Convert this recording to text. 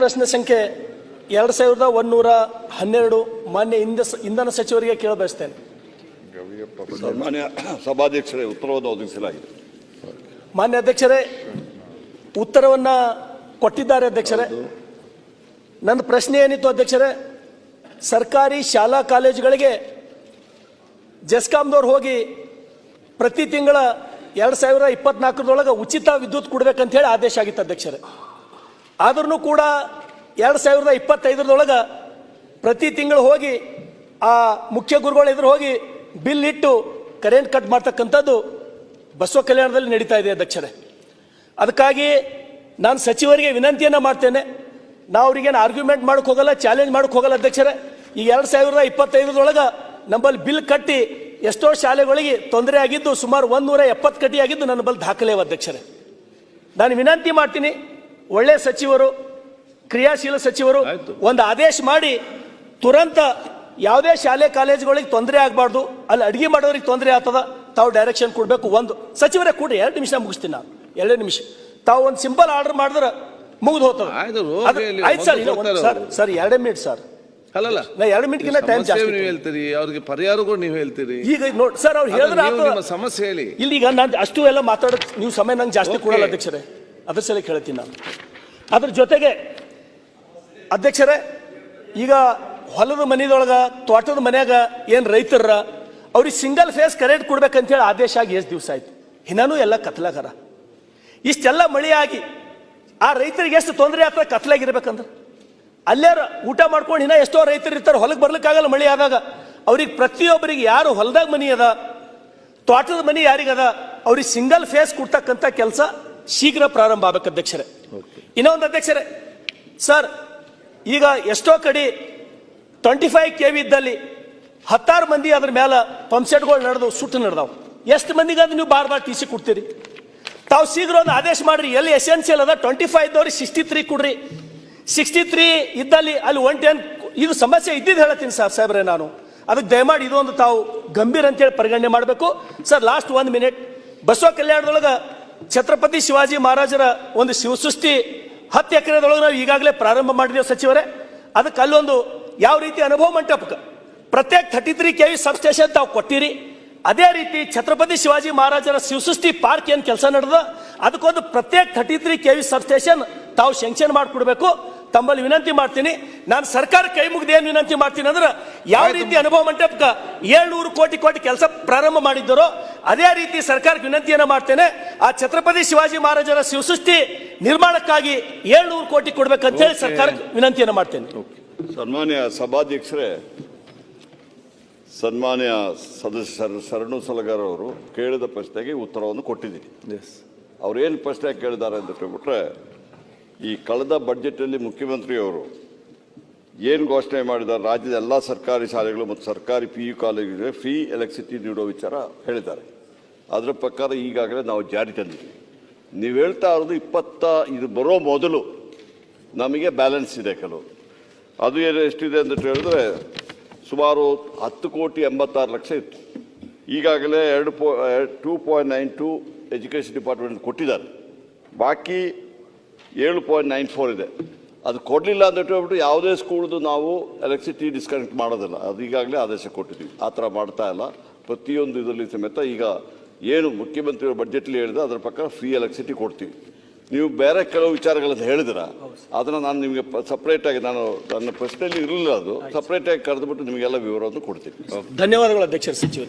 ಪ್ರಶ್ನೆ ಸಂಖ್ಯೆ ಎರಡು ಸಾವಿರದ ಒಂದೂರ ಹನ್ನೆರಡು ಮಾನ್ಯ ಇಂಧ ಇಂಧನ ಸಚಿವರಿಗೆ ಕೇಳ ಬಯಸ್ತೇನೆ ಸನ್ಮಾನ್ಯ ಸಭಾಧ್ಯಕ್ಷರೇ ಉತ್ತರವನ್ನು ಒದಗಿಸಲಾಗಿದೆ. ಮಾನ್ಯ ಅಧ್ಯಕ್ಷರೇ ಉತ್ತರವನ್ನ ಕೊಟ್ಟಿದ್ದಾರೆ ಅಧ್ಯಕ್ಷರೇ. ನನ್ನ ಪ್ರಶ್ನೆ ಏನಿತ್ತು ಅಧ್ಯಕ್ಷರೇ ಸರ್ಕಾರಿ ಶಾಲಾ ಕಾಲೇಜುಗಳಿಗೆ ಜೆಸ್ಕಾಮ್ದವ್ರು ಹೋಗಿ ಪ್ರತಿ ತಿಂಗಳ ಎರಡು ಸಾವಿರ ಇಪ್ಪತ್ನಾಲ್ಕರದೊಳಗೆ ಉಚಿತ ವಿದ್ಯುತ್ ಕೊಡ್ಬೇಕಂತ ಹೇಳಿ ಆದೇಶ ಆಗಿತ್ತು ಅಧ್ಯಕ್ಷರೇ. ಆದ್ರೂ ಕೂಡ ಎರಡು ಸಾವಿರದ ಇಪ್ಪತ್ತೈದರದೊಳಗೆ ಪ್ರತಿ ತಿಂಗಳು ಹೋಗಿ ಆ ಮುಖ್ಯ ಗುರುಗಳ ಎದುರು ಹೋಗಿ ಬಿಲ್ ಇಟ್ಟು ಕರೆಂಟ್ ಕಟ್ ಮಾಡ್ತಕ್ಕಂಥದ್ದು ಬಸವ ಕಲ್ಯಾಣದಲ್ಲಿ ನಡೀತಾ ಇದೆ ಅಧ್ಯಕ್ಷರೇ. ಅದಕ್ಕಾಗಿ ನಾನು ಸಚಿವರಿಗೆ ವಿನಂತಿಯನ್ನು ಮಾಡ್ತೇನೆ. ನಾವು ಅವ್ರಿಗೇನು ಆರ್ಗ್ಯುಮೆಂಟ್ ಮಾಡೋಕೆ ಹೋಗಲ್ಲ ಚಾಲೆಂಜ್ ಮಾಡೋಕೆ ಹೋಗಲ್ಲ ಅಧ್ಯಕ್ಷರೇ. ಈ ಎರಡು ಸಾವಿರದ ಇಪ್ಪತ್ತೈದರೊಳಗೆ ನಮ್ಮಲ್ಲಿ ಬಿಲ್ ಕಟ್ಟಿ ಎಷ್ಟೋ ಶಾಲೆಗಳಿಗೆ ತೊಂದರೆ ಆಗಿದ್ದು ಸುಮಾರು ಒಂದು ನೂರ ಎಪ್ಪತ್ತು ಕಟ್ಟಿ ಆಗಿದ್ದು ನನ್ನ ಬಲ್ಲಿ ದಾಖಲೆ ಅಧ್ಯಕ್ಷರೇ. ನಾನು ವಿನಂತಿ ಮಾಡ್ತೀನಿ ಒಳ್ಳೆ ಸಚಿವರು ಕ್ರಿಯಾಶೀಲ ಸಚಿವರು. ಒಂದು ಆದೇಶ ಮಾಡಿ ತುರಂತ ಯಾವುದೇ ಶಾಲೆ ಕಾಲೇಜುಗಳಿಗೆ ತೊಂದರೆ ಆಗಬಾರ್ದು ಅಲ್ಲಿ ಅಡುಗೆ ಮಾಡೋರಿಗೆ ತೊಂದರೆ ಆಗ್ತದ ತಾವು ಡೈರೆಕ್ಷನ್ ಕೊಡಬೇಕು ಒಂದು. ಸಚಿವರೇ ಕೊಡಿ ಎರಡು ನಿಮಿಷ ಮುಗಿಸ್ತೀನಿ ನಾನು. ಎರಡು ನಿಮಿಷ. ತಾವು ಒಂದು ಸಿಂಪಲ್ ಆರ್ಡರ್ ಮಾಡಿದ್ರೆ ಮುಗಿದು ಹೋಗ್ತದೆ. ಆಯ್ತು, ಸರ್ ಸರ್. ಸರ್ ಎರಡೇ ಮಿನಿಟ್ ಸರ್. ಅಲ್ಲಲ್ಲ ನಾ ಎರಡು ಮಿನಿಟ್ಗಿಂತ ಟೈಮ್ ಜಾಸ್ತಿ ನೀವು ಹೇಳ್ತೀರಿ ಅವ್ರಿಗೆ ಪರಿಹಾರಗಳು ನೀವು ಹೇಳ್ತೀರಿ. ಈಗ ನೋಡಿ ಸರ್ ಅವ್ರು ಹೇಳಿದ್ರೆ ನಿಮ್ಮ ಸಮಸ್ಯೆ ಹೇಳಿ. ಇಲ್ಲಿ ಈಗ ನಾನು ಅಷ್ಟು ಎಲ್ಲ ಮಾತಾಡೋದು ನೀವು ಸಮಯ ನಂಗೆ ಜಾಸ್ತಿ. ಕೊಡಲ್ಲ ಅಧ್ಯಕ್ಷರೇ. ಅದ್ರ ಸಲ ಕೇಳ್ತೀನಿ ನಾನು. ಅದ್ರ ಜೊತೆಗೆ ಅಧ್ಯಕ್ಷರೇ, ಈಗ ಹೊಲದ ಮನೆಯೊಳಗ, ತೋಟದ ಮನ್ಯಾಗ ಏನು ರೈತರ ಅವ್ರಿಗೆ ಸಿಂಗಲ್ ಫೇಸ್ ಕರೆಂಟ್ ಕೊಡ್ಬೇಕಂತೇಳಿ ಆದೇಶ ಆಗಿ ಎಷ್ಟು ದಿವಸ ಆಯ್ತು? ಇನ್ನೂ ಎಲ್ಲ ಕತ್ಲಾಗರ ಇಷ್ಟೆಲ್ಲ ಮಳೆ ಆಗಿ ಆ ರೈತರಿಗೆ ಎಷ್ಟು ತೊಂದರೆ ಆಗ್ತದೆ ಕತ್ಲಾಗಿರ್ಬೇಕಂದ್ರೆ? ಅಲ್ಲೇ ಊಟ ಮಾಡ್ಕೊಂಡು ಇನ್ನ ಎಷ್ಟೋ ರೈತರು ಇರ್ತಾರೆ ಹೊಲಕ್ಕೆ ಬರ್ಲಿಕ್ಕಾಗಲ್ಲ ಮಳೆ ಆದಾಗ. ಅವ್ರಿಗೆ ಪ್ರತಿಯೊಬ್ಬರಿಗೆ ಯಾರು ಹೊಲದಾಗ ಮನಿ ಅದ, ತೋಟದ ಮನಿ ಯಾರಿಗದ, ಅವ್ರಿಗೆ ಸಿಂಗಲ್ ಫೇಸ್ ಕೊಡ್ತಕ್ಕಂಥ ಕೆಲಸ ಶೀಘ್ರ ಪ್ರಾರಂಭ ಆಗಬೇಕು ಅಧ್ಯಕ್ಷರೇ. ಇನ್ನೊಂದು ಅಧ್ಯಕ್ಷರೇ ಸರ್ ಈಗ ಎಷ್ಟೋ ಕಡೆ ಟ್ವೆಂಟಿ ಫೈವ್ ಕೆ ವಿ ಇದ್ದಲ್ಲಿ ಹತ್ತಾರು ಮಂದಿ ಅದ್ರ ಮೇಲೆ ಪಂಪ್ಸೆಟ್ಗಳು ನಡೆದು ಸುಟ್ಟು ನಡೆದವು. ಎಷ್ಟು ಮಂದಿಗೆ ಅದು ನೀವು ಬಾರ್ ಬಾರ್ ಟಿ ಸಿ ಕೊಡ್ತೀರಿ? ತಾವು ಶೀಘ್ರ ಒಂದು ಆದೇಶ ಮಾಡ್ರಿ ಎಲ್ಲಿ ಎಸೆನ್ಸಿಯಲ್ ಅದ ಟ್ವೆಂಟಿ ಫೈವ್ ಇದ್ದವ್ರಿಗೆ ಸಿಕ್ಸ್ಟಿ ತ್ರೀ ಕೊಡ್ರಿ. ಸಿಕ್ಸ್ಟಿ ತ್ರೀ ಇದ್ದಲ್ಲಿ ಅಲ್ಲಿ ಒನ್ ಟೆನ್ ಇದು ಸಮಸ್ಯೆ ಇದ್ದಿದ್ದು ಹೇಳತ್ತೀನಿ ಸರ್ ಸಾಹೇಬ್ರೆ ನಾನು. ಅದಕ್ಕೆ ದಯಮಾಡಿ ಇದೊಂದು ತಾವು ಗಂಭೀರ ಅಂತೇಳಿ ಪರಿಗಣನೆ ಮಾಡಬೇಕು. ಸರ್ ಲಾಸ್ಟ್ ಒಂದು ಮಿನಿಟ್. ಬಸವ ಕಲ್ಯಾಣದೊಳಗೆ ಛತ್ರಪತಿ ಶಿವಾಜಿ ಮಹಾರಾಜರ ಒಂದು ಶಿವಸೃಷ್ಟಿ ಹತ್ತು ಎಕರೆದೊಳಗೆ ನಾವು ಈಗಾಗಲೇ ಪ್ರಾರಂಭ ಮಾಡಿದ್ದೇವೆ ಸಚಿವರೇ. ಅದಕ್ಕೆ ಅಲ್ಲೊಂದು ಯಾವ ರೀತಿ ಅನುಭವ ಮಂಟಪಕ್ಕೆ? ಪ್ರತ್ಯೇಕ thirty three K V substation ತಾವು ಕೊಟ್ಟಿರಿ. ಅದೇ ರೀತಿ ಛತ್ರಪತಿ ಶಿವಾಜಿ ಮಹಾರಾಜರ ಶಿವಸೃಷ್ಟಿ ಪಾರ್ಕ್ ಏನು ಕೆಲಸ ನಡೆದ? ಅದಕ್ಕೊಂದು ಪ್ರತ್ಯೇಕ thirty three K V substation ತಾವು ಶಂಕ್ಷನ್ ಮಾಡಿಕೊಡ್ಬೇಕು. ತಮ್ಮಲ್ಲಿ ವಿನಂತಿ ಮಾಡ್ತೀನಿ. ನಾನು ಸರ್ಕಾರ ಕೈ ಮುಗಿದು ಏನು ವಿನಂತಿ ಮಾಡ್ತೀನಿ ಅಂದ್ರೆ ಯಾವ ರೀತಿ ಅನುಭವ ಮಂಟಪಕ್ಕೆ ಏಳ್ನೂರು ಕೋಟಿ ಕೋಟಿ ಕೆಲಸ ಪ್ರಾರಂಭ ಮಾಡಿದ್ದರೋ ಅದೇ ರೀತಿ ಸರ್ಕಾರಕ್ಕೆ ವಿನಂತಿಯನ್ನು ಮಾಡ್ತೇನೆ ಆ ಛತ್ರಪತಿ ಶಿವಾಜಿ ಮಹಾರಾಜರ ಶಿವಸೃಷ್ಟಿ ನಿರ್ಮಾಣಕ್ಕಾಗಿ ಏಳ್ನೂರು ಕೋಟಿ ಕೊಡ್ಬೇಕಂತ ಹೇಳಿ ಸರ್ಕಾರಕ್ಕೆ ವಿನಂತಿಯನ್ನು ಮಾಡ್ತೇನೆ. ಸನ್ಮಾನ್ಯ ಸಭಾಧ್ಯಕ್ಷರೇ ಸನ್ಮಾನ್ಯ ಸದಸ್ಯರು ಶರಣು ಸಲಗಾರ್ ಅವರು ಕೇಳಿದ ಪ್ರಶ್ನೆಗೆ ಉತ್ತರವನ್ನು ಕೊಟ್ಟಿದ್ದೀನಿ. ಎಸ್ ಅವ್ರು ಏನು ಪ್ರಶ್ನೆ ಕೇಳಿದ್ದಾರೆ ಅಂತ ಹೇಳ್ಬಿಟ್ರೆ ಈ ಕಳೆದ ಬಡ್ಜೆಟಲ್ಲಿ ಮುಖ್ಯಮಂತ್ರಿಯವರು ಏನು ಘೋಷಣೆ ಮಾಡಿದ್ದಾರೆ ರಾಜ್ಯದ ಎಲ್ಲ ಸರ್ಕಾರಿ ಶಾಲೆಗಳು ಮತ್ತು ಸರ್ಕಾರಿ ಪಿ ಯು ಕಾಲೇಜುಗಳಿಗೆ ಫ್ರೀ ಎಲೆಕ್ಟ್ರಿಸಿಟಿ ನೀಡೋ ವಿಚಾರ ಹೇಳಿದ್ದಾರೆ. ಅದರ ಪ್ರಕಾರ ಈಗಾಗಲೇ ನಾವು ಜಾರಿ ತಂದಿದ್ದೀವಿ. ನೀವು ಹೇಳ್ತಾ ಇರೋದು ಇಪ್ಪತ್ತ, ಇದು ಬರೋ ಮೊದಲು ನಮಗೆ ಬ್ಯಾಲೆನ್ಸ್ ಇದೆ ಕೆಲವು. ಅದು ಏನು ಎಷ್ಟಿದೆ ಅಂತ ಹೇಳಿದ್ರೆ ಸುಮಾರು ಹತ್ತು ಕೋಟಿ ಎಂಬತ್ತಾರು ಲಕ್ಷ ಇತ್ತು. ಈಗಾಗಲೇ ಎರಡು ಪೋ two point nine to education department ಕೊಟ್ಟಿದ್ದಾರೆ. ಬಾಕಿ ಏಳು ಪಾಯಿಂಟ್ ನೈನ್ ಫೋರ್ ಇದೆ. ಅದು ಕೊಡಲಿಲ್ಲ ಅಂತ ಹೇಳ್ಬಿಟ್ಟು ಯಾವುದೇ ಸ್ಕೂಲ್ದು ನಾವು ಎಲೆಕ್ಟ್ರಿಸಿಟಿ ಡಿಸ್ಕನೆಕ್ಟ್ ಮಾಡೋದಿಲ್ಲ. ಅದು ಈಗಾಗಲೇ ಆದೇಶ ಕೊಟ್ಟಿದ್ದೀವಿ ಆ ಥರ ಮಾಡ್ತಾ ಇಲ್ಲ. ಪ್ರತಿಯೊಂದು ಇದರಲ್ಲಿ ಸಮೇತ ಈಗ ಏನು ಮುಖ್ಯಮಂತ್ರಿಗಳ ಬಜೆಟ್ಲಿ ಹೇಳಿದ್ರೆ ಅದರ ಪ್ರಕಾರ ಫ್ರೀ ಎಲೆಕ್ಟ್ರಿಸಿಟಿ ಕೊಡ್ತೀವಿ. ನೀವು ಬೇರೆ ಕೆಲವು ವಿಚಾರಗಳನ್ನು ಹೇಳಿದ್ರೆ ಅದನ್ನು ನಾನು ನಿಮಗೆ ಸಪ್ರೇಟಾಗಿ ನಾನು ನನ್ನ ಪ್ರಶ್ನೆಯಲ್ಲಿ ಇರಲಿಲ್ಲ ಅದು. ಸಪ್ರೇಟಾಗಿ ಕರೆದುಬಿಟ್ಟು ನಿಮಗೆಲ್ಲ ವಿವರವನ್ನು ಕೊಡ್ತೀನಿ. ಧನ್ಯವಾದಗಳು ಅಧ್ಯಕ್ಷರ ಸಚಿವರು.